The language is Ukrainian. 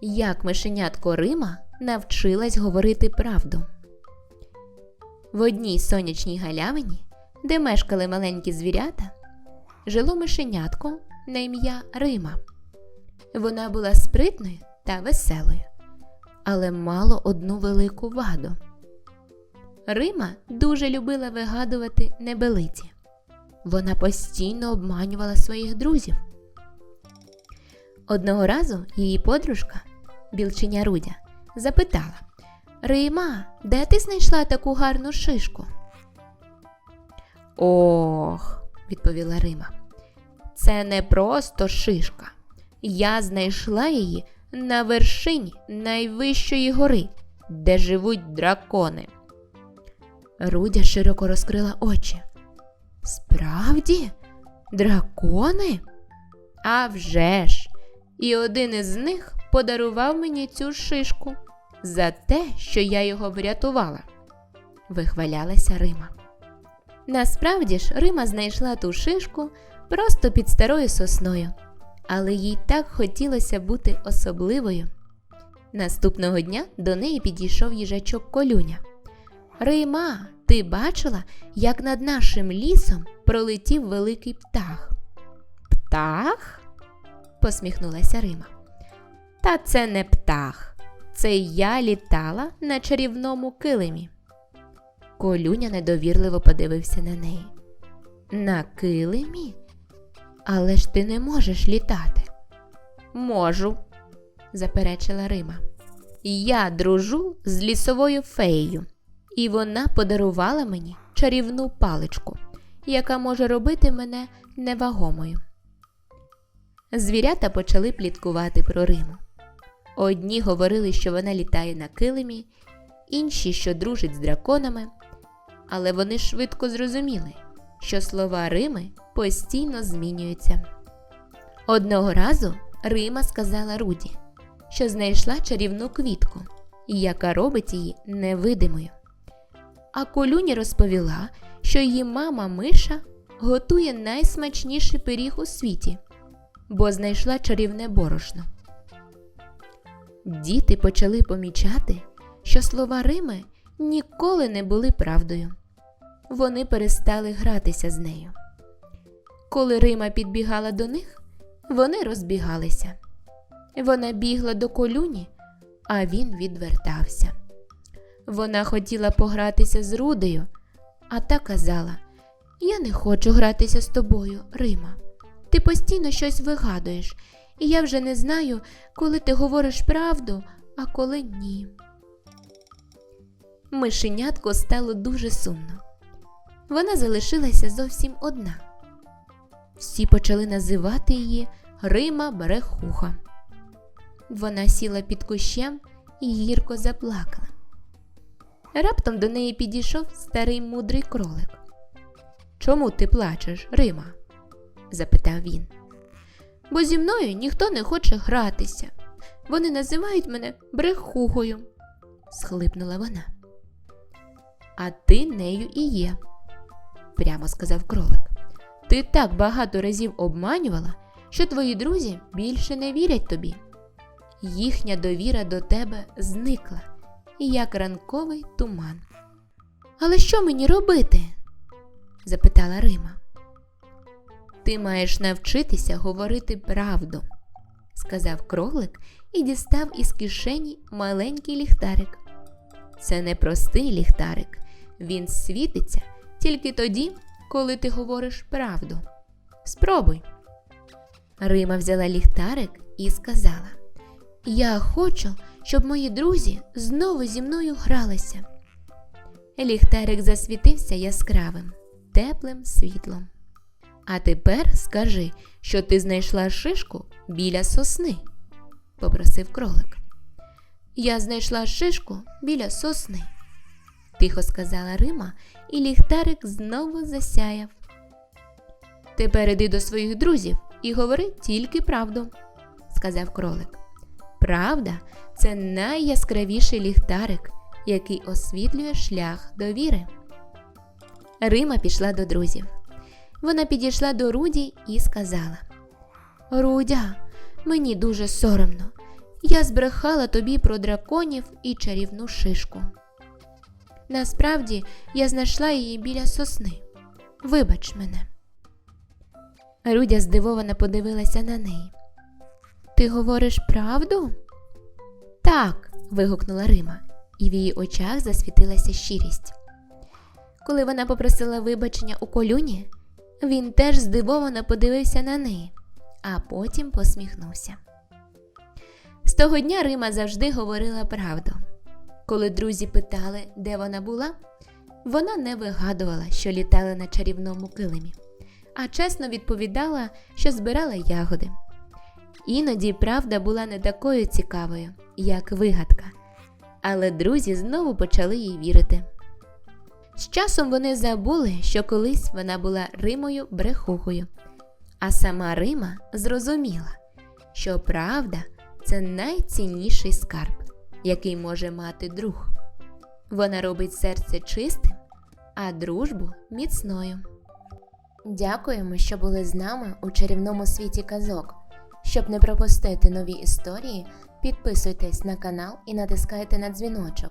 Як мишенятко Рима навчилась говорити правду. В одній сонячній галявині, де мешкали маленькі звірята, жило мишенятко на ім'я Рима. Вона була спритною та веселою, але мало одну велику ваду. Рима дуже любила вигадувати небелиці. Вона постійно обманювала своїх друзів. Одного разу її подружка, білчиня Рудя, запитала Рима, де ти знайшла таку гарну шишку? Ох, відповіла Рима. Це не просто шишка. Я знайшла її на вершині найвищої гори, де живуть дракони. Рудя широко розкрила очі. Справді, дракони? А вже ж! І один із них подарував мені цю шишку за те, що я його врятувала, вихвалялася Рима. Насправді ж, Рима знайшла ту шишку просто під старою сосною, але їй так хотілося бути особливою. Наступного дня до неї підійшов їжачок колюня. Рима, ти бачила, як над нашим лісом пролетів великий птах? Птах? Посміхнулася Рима. Та це не птах. Це я літала на чарівному килимі. Колюня недовірливо подивився на неї. На килимі? Але ж ти не можеш літати. Можу, заперечила Рима. Я дружу з лісовою феєю, і вона подарувала мені чарівну паличку, яка може робити мене невагомою. Звірята почали пліткувати про Риму. Одні говорили, що вона літає на килимі, інші, що дружить з драконами, але вони швидко зрозуміли, що слова Рими постійно змінюються. Одного разу Рима сказала Руді, що знайшла чарівну квітку, яка робить її невидимою. А колюні розповіла, що її мама Миша готує найсмачніший пиріг у світі, бо знайшла чарівне борошно. Діти почали помічати, що слова Рими ніколи не були правдою. Вони перестали гратися з нею. Коли Рима підбігала до них, вони розбігалися. Вона бігла до колюні, а він відвертався. Вона хотіла погратися з Рудею, а та казала: Я не хочу гратися з тобою, Рима. Ти постійно щось вигадуєш, і я вже не знаю, коли ти говориш правду, а коли ні. Мишенятко стало дуже сумно. Вона залишилася зовсім одна. Всі почали називати її Рима Берехуха. Вона сіла під кущем і гірко заплакала. Раптом до неї підійшов старий мудрий кролик. Чому ти плачеш, Рима? Запитав він. Бо зі мною ніхто не хоче гратися. Вони називають мене брехухою, схлипнула вона. А ти нею і є, прямо сказав кролик. Ти так багато разів обманювала, що твої друзі більше не вірять тобі. Їхня довіра до тебе зникла, як ранковий туман. Але що мені робити? запитала Рима. Ти маєш навчитися говорити правду, сказав кролик і дістав із кишені маленький ліхтарик. Це не простий ліхтарик, він світиться тільки тоді, коли ти говориш правду. Спробуй. Рима взяла ліхтарик і сказала: Я хочу, щоб мої друзі знову зі мною гралися. Ліхтарик засвітився яскравим, теплим світлом. А тепер скажи, що ти знайшла шишку біля сосни, попросив кролик. Я знайшла шишку біля сосни, тихо сказала Рима, і ліхтарик знову засяяв. Тепер іди до своїх друзів і говори тільки правду, сказав кролик. Правда це найяскравіший ліхтарик, який освітлює шлях до віри. Рима пішла до друзів. Вона підійшла до Руді і сказала: Рудя, мені дуже соромно. я збрехала тобі про драконів і чарівну шишку. Насправді я знайшла її біля сосни. Вибач мене. Рудя здивовано подивилася на неї. Ти говориш правду? Так. вигукнула Рима, і в її очах засвітилася щирість. Коли вона попросила вибачення у колюні, він теж здивовано подивився на неї, а потім посміхнувся. З того дня Рима завжди говорила правду. Коли друзі питали, де вона була, вона не вигадувала, що літала на чарівному килимі, а чесно відповідала, що збирала ягоди. Іноді правда була не такою цікавою, як вигадка, але друзі знову почали їй вірити. З часом вони забули, що колись вона була Римою брехухою, а сама Рима зрозуміла, що правда це найцінніший скарб, який може мати друг. Вона робить серце чистим, а дружбу міцною. Дякуємо, що були з нами у чарівному світі казок. Щоб не пропустити нові історії, підписуйтесь на канал і натискайте на дзвіночок.